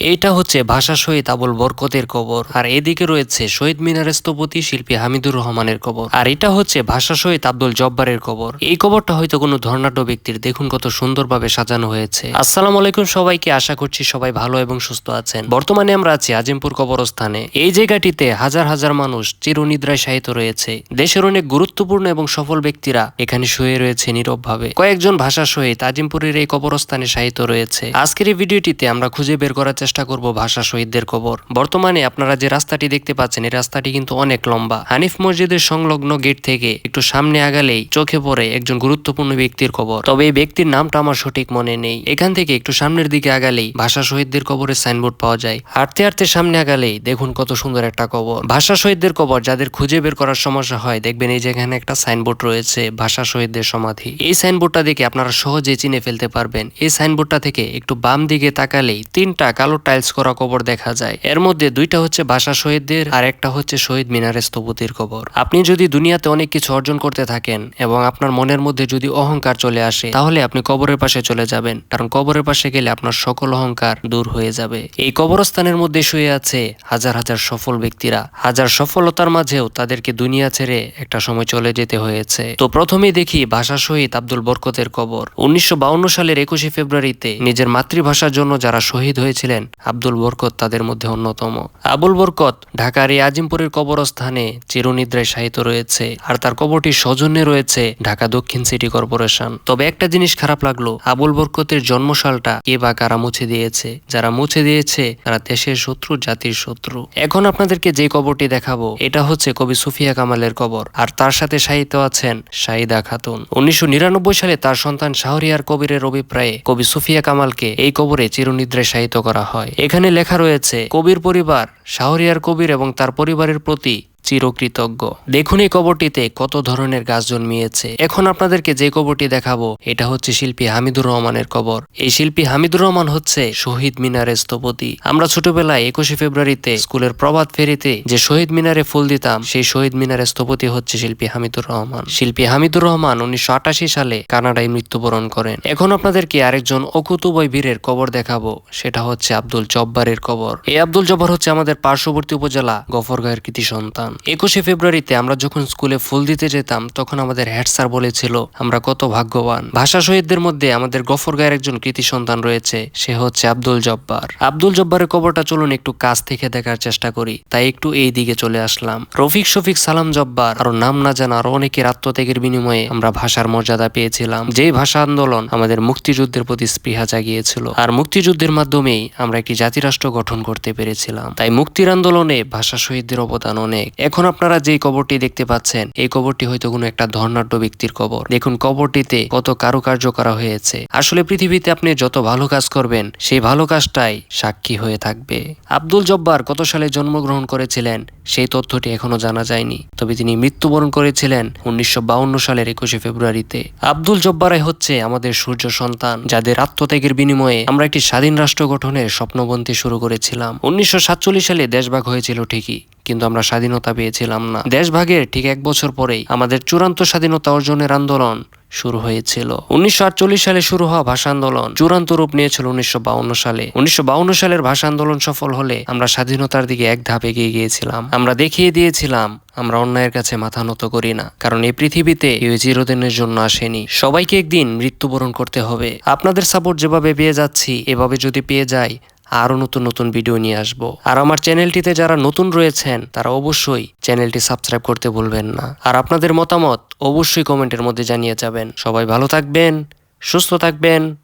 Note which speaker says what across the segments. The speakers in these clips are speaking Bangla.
Speaker 1: এইটা হচ্ছে ভাষা শহীদ আবুল বরকতের কবর। আর এদিকে রয়েছে শহীদ মিনারের স্থপতি শিল্পী হামিদুর রহমানের কবর। আর এটা হচ্ছে ভাষা শহীদ আব্দুল জব্বারের কবর। এই কবরটা হয়তো কোনো ধর্নাঢ্য ব্যক্তির দেখুন কত সুন্দরভাবে সাজানো হয়েছে। আসসালামু আলাইকুম সবাইকে, আশা করছি সবাই ভালো এবং সুস্থ আছেন। বর্তমানে আমরা আছি আজিমপুর কবরস্থানে। এই জায়গাটিতে হাজার হাজার মানুষ চিরনিদ্রায় শায়িত রয়েছে। দেশের অনেক গুরুত্বপূর্ণ এবং সফল ব্যক্তিরা এখানে শুয়ে রয়েছে নীরবভাবে। কয়েকজন ভাষা শহীদ আজিমপুরের এই কবরস্থানে শায়িত রয়েছে। আজকের এই ভিডিওটিতে আমরা খুঁজে বের করার চেষ্টা করব ভাষা শহীদদের কবর। বর্তমানে আপনারা যে রাস্তাটি দেখতে পাচ্ছেন, এই রাস্তাটি কিন্তু অনেক লম্বা। হানিফ মসজিদের সংলগ্ন গেট থেকে একটু সামনে আগালেই চোখে পড়ে একজন গুরুত্বপূর্ণ ব্যক্তির কবর। তবে এই ব্যক্তির নামটা আমার সঠিক মনে নেই। এখান থেকে একটু সামনের দিকে আগালেই ভাষা শহীদদের কবরের সাইনবোর্ড পাওয়া যায়। হাঁটতে হাঁটতে সামনে আগালেই দেখুন কত সুন্দর একটা কবর। ভাষা শহীদদের কবর যাদের খুঁজে বের করার সমস্যা হয়, দেখবেন এই যেখানে একটা সাইনবোর্ড রয়েছে, ভাষা শহীদদের সমাধি। এই সাইনবোর্ডটা দেখে আপনারা সহজে চিনে ফেলতে পারবেন। এই সাইনবোর্ডটা থেকে একটু বাম দিকে তাকালেই তিনটা কালো টাইলস করা কবর দেখা যায়। এর মধ্যে দুইটা হচ্ছে ভাষা শহীদদের আর একটা হচ্ছে শহীদ মিনারের স্থপতির কবর। আপনি যদি দুনিয়াতে অনেক কিছু অর্জন করতে থাকেন এবং আপনার মনের মধ্যে যদি অহংকার চলে আসে, তাহলে আপনি কবরের পাশে চলে যাবেন, কারণ কবরের পাশে গেলে আপনার সকল অহংকার দূর হয়ে যাবে। এই কবরস্থানের মধ্যে শুয়ে আছে হাজার হাজার সফল ব্যক্তিরা। হাজার সফলতার মাঝেও তাদেরকে দুনিয়া ছেড়ে একটা সময় চলে যেতে হয়েছে। তো প্রথমেই দেখি ভাষা শহীদ আব্দুল বরকতের কবর। উনিশশো সালের একুশে ফেব্রুয়ারিতে নিজের মাতৃভাষার জন্য যারা শহীদ হয়েছিলেন আব্দুল বরকত তাদের মধ্যে অন্যতম। আবুল বরকত ঢাকার এই আজিমপুরের কবরস্থানে চিরনিদ্রায় শায়িত রয়েছে আর তার কবরটি সৌজন্যে রয়েছে ঢাকা দক্ষিণ সিটি কর্পোরেশন। তবে একটা জিনিস খারাপ লাগল, আবুল বরকতের জন্মসালটা কে বা কারা মুছে দিয়েছে? যারা মুছে দিয়েছে, তারা দেশের শত্রু, জাতির শত্রু। এখন আপনাদেরকে যে কবরটি দেখাবো, এটা হচ্ছে কবি সুফিয়া কামালের কবর আর তার সাথে সাহিত্য আছেন শাহিদা খাতুন। উনিশশো নিরানব্বই সালে তার সন্তান শাহরিয়ার কবিরের অভিপ্রায়ে কবি সুফিয়া কামালকে এই কবরে চিরনিদ্রায় শায়িত করা হয়। এখানে লেখা রয়েছে কবির পরিবার শাহরিয়ার কবির এবং তার পরিবারের প্রতি চিরকৃতজ্ঞ। দেখুন এই কবরটিতে কত ধরনের গাছ জন্মিয়েছে। এখন আপনাদেরকে যে কবরটি দেখাবো, এটা হচ্ছে শিল্পী হামিদুর রহমানের কবর। এই শিল্পী হামিদুর রহমান হচ্ছে শহীদ মিনারের স্থপতি। আমরা ছোটবেলায় একুশে ফেব্রুয়ারিতে স্কুলের প্রভাত ফেরিতে যে শহীদ মিনারে ফুল দিতাম, সেই শহীদ মিনারের স্থপতি হচ্ছে শিল্পী হামিদুর রহমান। শিল্পী হামিদুর রহমান উনিশশো আটাশি সালে কানাডায় মৃত্যুবরণ করেন। এখন আপনাদেরকে আরেকজন অকুতুবয় বীরের কবর দেখাবো, সেটা হচ্ছে আব্দুল জব্বারের কবর। এই আব্দুল জব্বার হচ্ছে আমাদের পার্শ্ববর্তী উপজেলা গফরগাঁয়ের কৃতি সন্তান। একুশে ফেব্রুয়ারিতে আমরা যখন স্কুলে ফুল দিতে যেতাম, তখন আমাদের হেড স্যার বলেছিল, আমরা কত ভাগ্যবান। ভাষা শহীদদের মধ্যে আমাদের গফরগাঁয়ের একজন কৃতি সন্তান রয়েছে, সে হচ্ছে আব্দুল জব্বার। আব্দুল জব্বারের কবরটা চলুন একটু কাছ থেকে দেখার চেষ্টা করি, তাই একটু এই দিকে চলে আসলাম। রফিক শফিক সালাম জব্বার, আরও নাম না জানা আরও অনেকের আত্মত্যাগের বিনিময়ে আমরা ভাষার মর্যাদা পেয়েছিলাম। যেই ভাষা আন্দোলন আমাদের মুক্তিযুদ্ধের প্রতি স্পৃহা জাগিয়েছিল, আর মুক্তিযুদ্ধের মাধ্যমেই আমরা একটি জাতিরাষ্ট্র গঠন করতে পেরেছিলাম। তাই মুক্তির আন্দোলনে ভাষা শহীদদের অবদান অনেক। এখন আপনারা যে কবরটি দেখতে পাচ্ছেন, এই কবরটি হয়তো কোনো একটা ধর্নাঢ্য ব্যক্তির কবর। দেখুন, কবরটিতে কত কারুকার্য করা হয়েছে। আসলে পৃথিবীতে আপনি যত ভালো কাজ করবেন, সেই ভালো কাজটাই সাক্ষী হয়ে থাকবে। আব্দুল জব্বার কত সালে জন্মগ্রহণ করেছিলেন, সেই তথ্যটি এখনও জানা যায়নি। তবে তিনি মৃত্যুবরণ করেছিলেন উনিশশো সালের একুশে ফেব্রুয়ারিতে। আব্দুল জব্বারাই হচ্ছে আমাদের সূর্য সন্তান, যাদের আত্মত্যাগের বিনিময়ে আমরা একটি স্বাধীন রাষ্ট্র গঠনের স্বপ্নবন্তি শুরু করেছিলাম। উনিশশো সাতচল্লিশ সালে দেশভাগ হয়েছিল ঠিকই কিন্তু আমরা স্বাধীনতা পেয়েছিলাম না। দেশভাগের ঠিক এক বছর পরেই আমাদের চূড়ান্ত স্বাধীনতা অর্জনের আন্দোলন শুরু হয়েছিল। উনিশশো সালে শুরু হওয়া ভাষা আন্দোলন চূড়ান্ত রূপ নিয়েছিল উনিশশো সালে। উনিশশো সালের ভাষা আন্দোলন সফল হলে আমরা স্বাধীনতার দিকে এক ধাপ এগিয়ে গিয়েছিলাম। আমরা দেখিয়ে দিয়েছিলাম, আমরা অন্যায়ের কাছে মাথা নত করি না, কারণ এই পৃথিবীতে কেউ চিরদিনের জন্য আসেনি। সবাইকে একদিন মৃত্যুবরণ করতে হবে। আপনাদের সাপোর্ট যেভাবে পেয়ে যাচ্ছি, এভাবে যদি পেয়ে যাই আরও নতুন নতুন ভিডিও নিয়ে আসব। আর আমার চ্যানেলটিতে যারা নতুন রয়েছেন, তারা অবশ্যই চ্যানেলটি সাবস্ক্রাইব করতে ভুলবেন না। আর আপনাদের মতামত অবশ্যই কমেন্টের মধ্যে জানিয়ে যাবেন। সবাই ভালো থাকবেন, সুস্থ থাকবেন।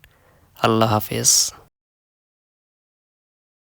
Speaker 1: আল্লাহ হাফেজ।